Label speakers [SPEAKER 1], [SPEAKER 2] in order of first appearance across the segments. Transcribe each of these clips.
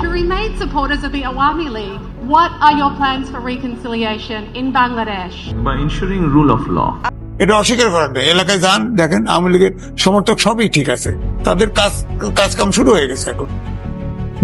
[SPEAKER 1] To remain supporters of the Awami League, what are your plans for reconciliation in Bangladesh?
[SPEAKER 2] by ensuring rule of law.
[SPEAKER 3] এটা অস্বীকার করার নেই এলাকায় যান দেখেন আওয়ামী লীগের সমর্থক সবই ঠিক আছে তাদের কাজ কাজ কাম শুরু হয়ে গেছে এখন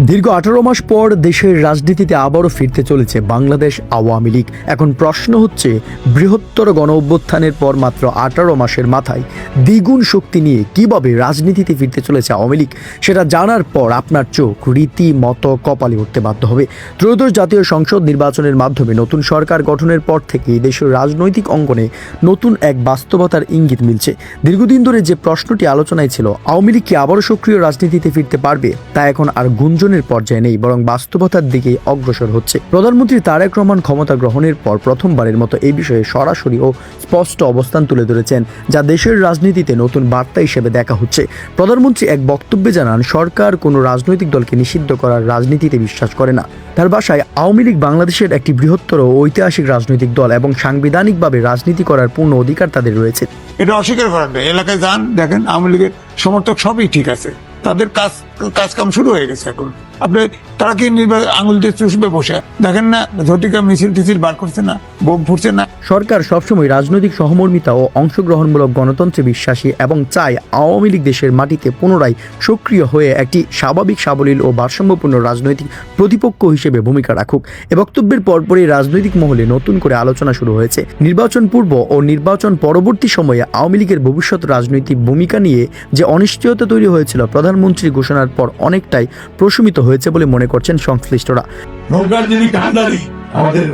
[SPEAKER 4] দীর্ঘ আঠারো মাস পর দেশের রাজনীতিতে আবারও ফিরতে চলেছে বাংলাদেশ আওয়ামী লীগ। এখন প্রশ্ন হচ্ছে, বৃহত্তর গণ অভ্যুত্থানের পর মাত্র আঠারো মাসের মাথায় দ্বিগুণ শক্তি নিয়ে কীভাবে রাজনীতিতে ফিরতে চলেছে আওয়ামী লীগ? সেটা জানার পর আপনার চোখ রীতিমতো কপালে উঠতে বাধ্য হবে। ত্রয়োদশ জাতীয় সংসদ নির্বাচনের মাধ্যমে নতুন সরকার গঠনের পর থেকেই দেশের রাজনৈতিক অঙ্গনে নতুন এক বাস্তবতার ইঙ্গিত মিলছে। দীর্ঘদিন ধরে যে প্রশ্নটি আলোচনায় ছিল, আওয়ামী লীগ কি আবারও সক্রিয় রাজনীতিতে ফিরতে পারবে? তা এখন আর গুঞ্জনের পর্যায়ে নেই, বরং বাস্তবতার দিকে অগ্রসর হচ্ছে। প্রধানমন্ত্রী তারেক রহমান ক্ষমতা গ্রহণের পর প্রথমবারের মতো এই বিষয়ে সরাসরি ও স্পষ্ট অবস্থান তুলে ধরেছেন, যা দেশের রাজনীতিতে নতুন বার্তা হিসেবে দেখা হচ্ছে। প্রধানমন্ত্রী এক বক্তব্যে জানান, সরকার কোনো রাজনৈতিক দলকে নিষিদ্ধ করার রাজনীতিতে বিশ্বাস করে না। তার বাসায় আওয়ামী লীগ বাংলাদেশের একটি বৃহত্তর ঐতিহাসিক রাজনৈতিক দল এবং সাংবিধানিকভাবে রাজনীতি করার পূর্ণ অধিকার তাদের রয়েছে।
[SPEAKER 3] এটা অস্বীকার করার এলাকায় যান, দেখেন, আওয়ামী লীগের সমর্থক সবই ঠিক আছে। তাদের কাজ কাজ কাম শুরু হয়ে গেছে এখন। আপনি তারা কি নির্বাচন আঙুল দিয়ে চুষবে বসে। দেখেন না, ঝটিকা মিছিল টিছিল বার করছে না, বোম ফুটছে না।
[SPEAKER 4] সরকার সবসময় রাজনৈতিক সহমর্মিতা ও অংশগ্রহণমূলক গণতন্ত্রে বিশ্বাসী এবং চায় আওয়ামী লীগ দেশের মাটিতে পুনরায় সক্রিয় হয়ে একটি স্বাভাবিক, সাবলীল ও ভারসাম্যপূর্ণ রাজনৈতিক প্রতিপক্ষ হিসেবে ভূমিকা রাখুক। এ বক্তব্যের পরপরই রাজনৈতিক মহলে নতুন করে আলোচনা শুরু হয়েছে। নির্বাচন পূর্ব ও নির্বাচন পরবর্তী সময়ে আওয়ামী লীগের ভবিষ্যৎ রাজনৈতিক ভূমিকা নিয়ে যে অনিশ্চয়তা তৈরি হয়েছিল প্রধানমন্ত্রী ঘোষণার পর অনেকটাই প্রশমিত হয়েছে বলে মনে করছেন সংশ্লিষ্টরা।
[SPEAKER 5] নৌকার যিনি কান্ডারি আমাদের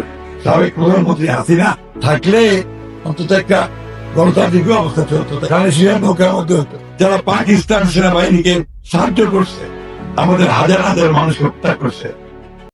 [SPEAKER 5] সাবেক প্রধানমন্ত্রী হাসিনা, থাকলে অন্তত একটা গণতান্ত্রিক অবস্থা চলতো কারণ সিরিয়ার নৌকার মধ্যে যারা পাকিস্তান সেনাবাহিনীকে সাহায্য করছে, আমাদের হাজার হাজার মানুষ হত্যা করছে